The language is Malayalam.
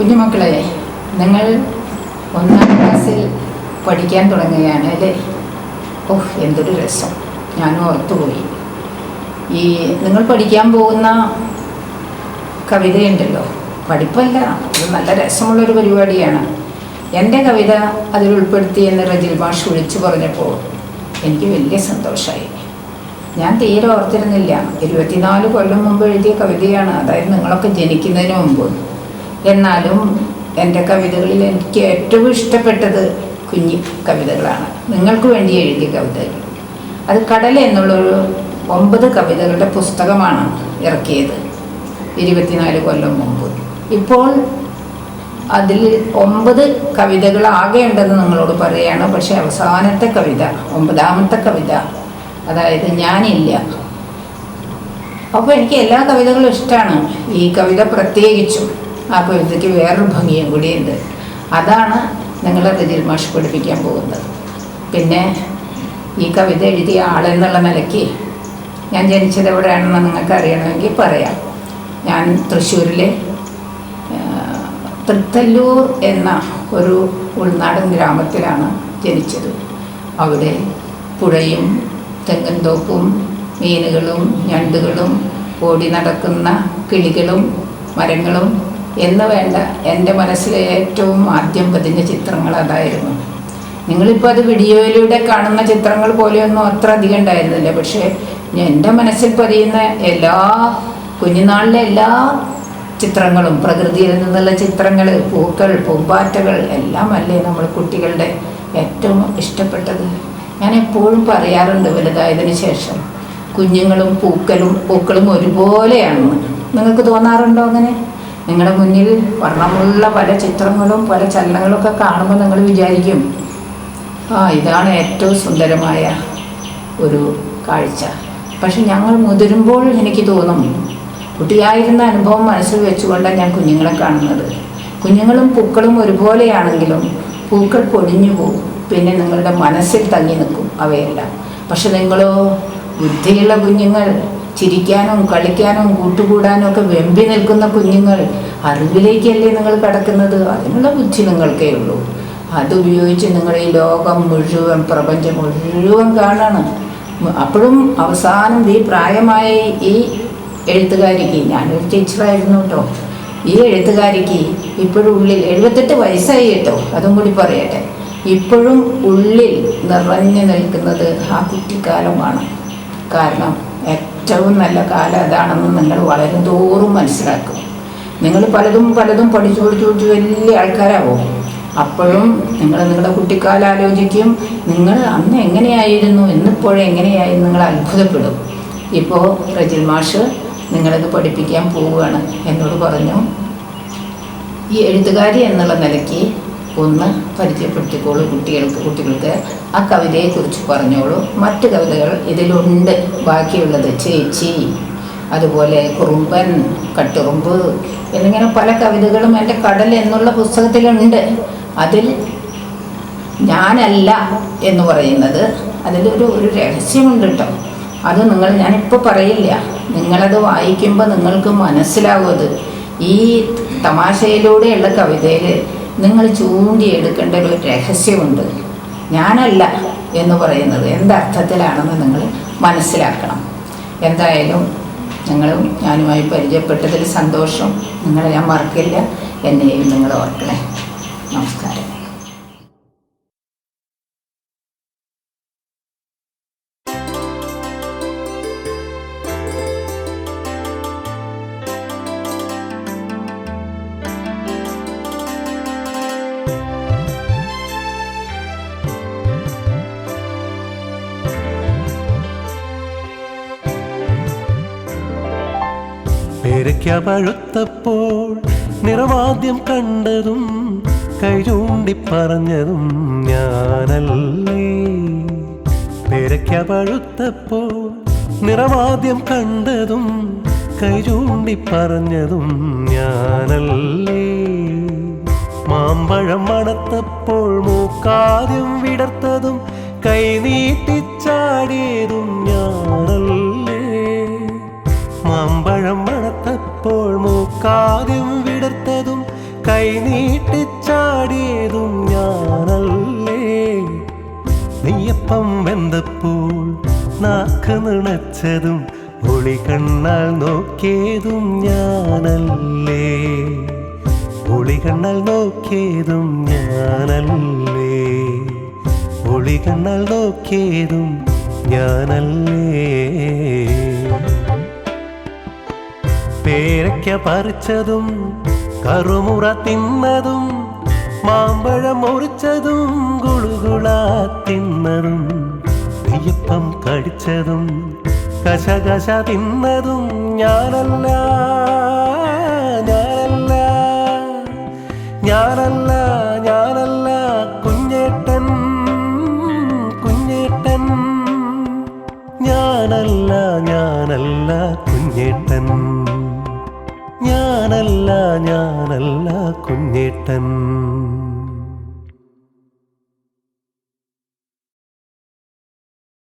കുഞ്ഞുമക്കളെ നിങ്ങൾ ഒന്നാം ക്ലാസ്സിൽ പഠിക്കാൻ തുടങ്ങുകയാണ് അല്ലേ? ഓഹ് എന്തൊരു രസം. ഞാൻ ഓർത്തുപോയി ഈ നിങ്ങൾ പഠിക്കാൻ പോകുന്ന കവിതയുണ്ടല്ലോ. പഠിപ്പല്ല അത് നല്ല രസമുള്ളൊരു പരിപാടിയാണ്. എന്റെ കവിത അതിൽ ഉൾപ്പെടുത്തി എന്ന് റജിൽ മാഷ് വിളിച്ചു പറഞ്ഞപ്പോൾ എനിക്ക് വലിയ സന്തോഷമായി ഞാൻ തീരെ ഓർത്തിരുന്നില്ല. ഇരുപത്തിനാല് കൊല്ലം മുമ്പ് എഴുതിയ കവിതയാണ്. അതായത് നിങ്ങളൊക്കെ ജനിക്കുന്നതിന് മുമ്പ്. എന്നാലും എന്റെ കവിതകളിൽ എനിക്ക് ഏറ്റവും ഇഷ്ടപ്പെട്ടത് കുഞ്ഞി കവിതകളാണ്. നിങ്ങൾക്ക് വേണ്ടി എഴുതിയ കവിതകൾ. അത് കടൽ എന്നുള്ളൊരു ഒമ്പത് കവിതകളുടെ പുസ്തകമാണ് ഇറക്കിയത്. ഇരുപത്തിനാല് കൊല്ലം മുമ്പ്. ഇപ്പോൾ അതിൽ ഒമ്പത് കവിതകൾ ആകെ ഉണ്ടെന്ന് നിങ്ങളോട് പറയുകയാണ് പക്ഷേ അവസാനത്തെ കവിത ഒമ്പതാമത്തെ കവിത അതായത് ഞാനില്ല. അപ്പോൾ എനിക്ക് എല്ലാ കവിതകളും ഇഷ്ടമാണ്. ഈ കവിത പ്രത്യേകിച്ചും. ആ കവിതയ്ക്ക് വേറൊരു ഭംഗിയും കൂടിയുണ്ട്. അതാണ് നിങ്ങളെ രജിൽ മാഷ് പഠിപ്പിക്കാൻ പോകുന്നത്. പിന്നെ ഈ കവിത എഴുതിയ ആളെന്നുള്ള നിലയ്ക്ക് ഞാൻ ജനിച്ചത് എവിടെയാണെന്ന് നിങ്ങൾക്ക് അറിയണമെങ്കിൽ പറയാം. ഞാൻ തൃശ്ശൂരിലെ തൃത്തല്ലൂർ എന്ന ഒരു ഉൾനാടൻ ഗ്രാമത്തിലാണ് ജനിച്ചത്. അവിടെ പുഴയും തെങ്ങൻതോപ്പും മീനുകളും ഞണ്ടുകളും ഓടി നടക്കുന്ന കിളികളും മരങ്ങളും എന്ന് വേണ്ട എന്റെ മനസ്സിലെ ഏറ്റവും ആദ്യം പതിഞ്ഞ ചിത്രങ്ങൾ അതായിരുന്നു. നിങ്ങളിപ്പോൾ അത് വീഡിയോയിലൂടെ കാണുന്ന ചിത്രങ്ങൾ പോലെയൊന്നും അത്ര അധികം ഉണ്ടായിരുന്നില്ല. പക്ഷേ എന്റെ മനസ്സിൽ പതിയുന്ന എല്ലാ കുഞ്ഞുനാളിലെ എല്ലാ ചിത്രങ്ങളും പ്രകൃതിയിൽ നിന്നുള്ള ചിത്രങ്ങൾ പൂക്കൾ പൂമ്പാറ്റകൾ എല്ലാം അല്ലേ നമ്മൾ കുട്ടികളുടെ ഏറ്റവും ഇഷ്ടപ്പെട്ടത്? ഞാൻ എപ്പോഴും പറയാറുണ്ട് വലുതായതിനു ശേഷം കുഞ്ഞുങ്ങളും പൂക്കളും പൂക്കളും ഒരുപോലെയാണ്. നിങ്ങൾക്ക് തോന്നാറുണ്ടോ അങ്ങനെ? നിങ്ങളുടെ മുന്നിൽ വർണമുള്ള പല ചിത്രങ്ങളും പല ചലനങ്ങളും ഒക്കെ കാണുമ്പോൾ നിങ്ങൾ വിചാരിക്കും ആ ഇതാണ് ഏറ്റവും സുന്ദരമായ ഒരു കാഴ്ച. പക്ഷെ ഞങ്ങൾ മുതിരുമ്പോൾ എനിക്ക് തോന്നും കുട്ടിയായിരുന്ന അനുഭവം മനസ്സിൽ വെച്ചുകൊണ്ടാണ് ഞാൻ കുഞ്ഞുങ്ങളെ കാണുന്നത്. കുഞ്ഞുങ്ങളും പൂക്കളും ഒരുപോലെയാണെങ്കിലും പൂക്കൾ പൊടിഞ്ഞു പോകും പിന്നെ നിങ്ങളുടെ മനസ്സിൽ തങ്ങി നിൽക്കും അവയെല്ലാം. പക്ഷെ നിങ്ങളോ ബുദ്ധിയുള്ള കുഞ്ഞുങ്ങൾ ചിരിക്കാനും കളിക്കാനും കൂട്ടുകൂടാനും ഒക്കെ വെമ്പി നിൽക്കുന്ന കുഞ്ഞുങ്ങൾ അറിവിലേക്കല്ലേ നിങ്ങൾ കടക്കുന്നത്? അതിനുള്ള ബുദ്ധി നിങ്ങൾക്കേ ഉള്ളൂ. അതുപയോഗിച്ച് നിങ്ങൾ ഈ ലോകം മുഴുവൻ പ്രപഞ്ചം മുഴുവൻ കാണണം. അപ്പോഴും അവസാനം ഈ പ്രായമായ ഈ എഴുത്തുകാരിക്ക് ഞാനൊരു ടീച്ചറായിരുന്നു കേട്ടോ. ഈ എഴുത്തുകാരിക്ക് ഇപ്പോഴും ഉള്ളിൽ എഴുപത്തെട്ട് വയസ്സായി കേട്ടോ. അതും കൂടി പറയട്ടെ. ഇപ്പോഴും ഉള്ളിൽ നിറഞ്ഞു നിൽക്കുന്നത് ആ കുട്ടിക്കാലമാണ്. കാരണം ഏറ്റവും നല്ല കാലം അതാണെന്ന് നിങ്ങൾ വളരും തോറും മനസ്സിലാക്കും. നിങ്ങൾ പലതും പലതും പഠിച്ചു പഠിച്ചു പഠിച്ചു വലിയ ആൾക്കാരാവും? അപ്പോഴും നിങ്ങൾ നിങ്ങളുടെ കുട്ടിക്കാലം ആലോചിക്കും നിങ്ങൾ അന്ന് എങ്ങനെയായിരുന്നു എന്നിപ്പോഴും എങ്ങനെയായി നിങ്ങൾ അത്ഭുതപ്പെടും. ഇപ്പോൾ റജിൽ മാഷ് നിങ്ങളത് പഠിപ്പിക്കാൻ പോവുകയാണ് എന്നോട് പറഞ്ഞു. ഈ എഴുത്തുകാരി എന്നുള്ള നിലയ്ക്ക് ഒന്ന് പരിചയപ്പെടുത്തിക്കോളൂ കുട്ടികൾക്ക് കുട്ടികൾക്ക്. ആ കവിതയെക്കുറിച്ച് പറഞ്ഞോളൂ. മറ്റ് കവിതകൾ ഇതിലുണ്ട്. ബാക്കിയുള്ളത് ചേച്ചി അതുപോലെ കുറുമ്പൻ കട്ടുറുമ്പ് എന്നിങ്ങനെ പല കവിതകളും എന്റെ കടൽ എന്നുള്ള പുസ്തകത്തിലുണ്ട്. അതിൽ ഞാനല്ല എന്ന് പറയുന്നത്. അതിലൊരു ഒരു രഹസ്യമുണ്ട് കേട്ടോ. അത് നിങ്ങൾ ഞാനിപ്പോൾ പറയില്ല. നിങ്ങളത് വായിക്കുമ്പോൾ നിങ്ങൾക്ക് മനസ്സിലാവും അത്. ഈ തമാശയിലൂടെയുള്ള കവിതയിൽ നിങ്ങൾ ചൂണ്ടിയെടുക്കേണ്ട ഒരു രഹസ്യമുണ്ട്. ഞാനല്ല എന്ന് പറയുന്നത് എന്തർത്ഥത്തിലാണെന്ന് നിങ്ങൾ മനസ്സിലാക്കണം. എന്തായാലും ഞങ്ങളും ഞാനുമായി പരിചയപ്പെട്ടതിൽ സന്തോഷം. നിങ്ങളെ ഞാൻ മറക്കില്ല. എന്നെയും നിങ്ങൾ ഓർക്കണേ. നമസ്കാരം. പേരയ്ക്ക പഴുത്തപ്പോൾ നിറവാദ്യം കണ്ടതും കൈ ചൂണ്ടി പറഞ്ഞതും ഞാനല്ലേ. പേരയ്ക്ക പഴുത്തപ്പോൾ നിറവാദ്യം കണ്ടതും കൈ ചൂണ്ടി പറഞ്ഞതും ഞാനല്ലേ. മാമ്പഴം മണത്തപ്പോൾ മൂക്കാദ്യം വിടർത്തതും കൈ നീട്ടിച്ചാടിയതും മണത്തപ്പോൾ മൂക്കാദ്യം വിടർത്തതും കൈനീട്ടിച്ചാടിയതും ഞാനല്ലേ. നെയ്യപ്പം വെന്തപ്പോൾ നാക്ക് നിണച്ചതും ഒളി കണ്ണാൽ നോക്കിയതും ഞാനല്ലേ. ഒളി കണ്ണാൽ നോക്കിയതും ഞാനല്ലേ. ഒളി കണ്ണാൽ നോക്കിയതും ഞാനല്ലേ. പേരയ്ക്ക പറിച്ചതും കറുമുറ തിന്നതും മാമ്പഴം മുറിച്ചതും ഗുളുകുള തിന്നതും നെയ്യപ്പം കടിച്ചതും കശകശ തിന്നതും ഞാനല്ല ഞാനല്ല ഞാനല്ല ഞാനല്ല കുഞ്ഞേട്ടൻ കുഞ്ഞേട്ടൻ. ഞാനല്ല ഞാനല്ല കുഞ്ഞേട്ടൻ. ഞാനല്ല ഞാനല്ല കുഞ്ഞേട്ടൻ.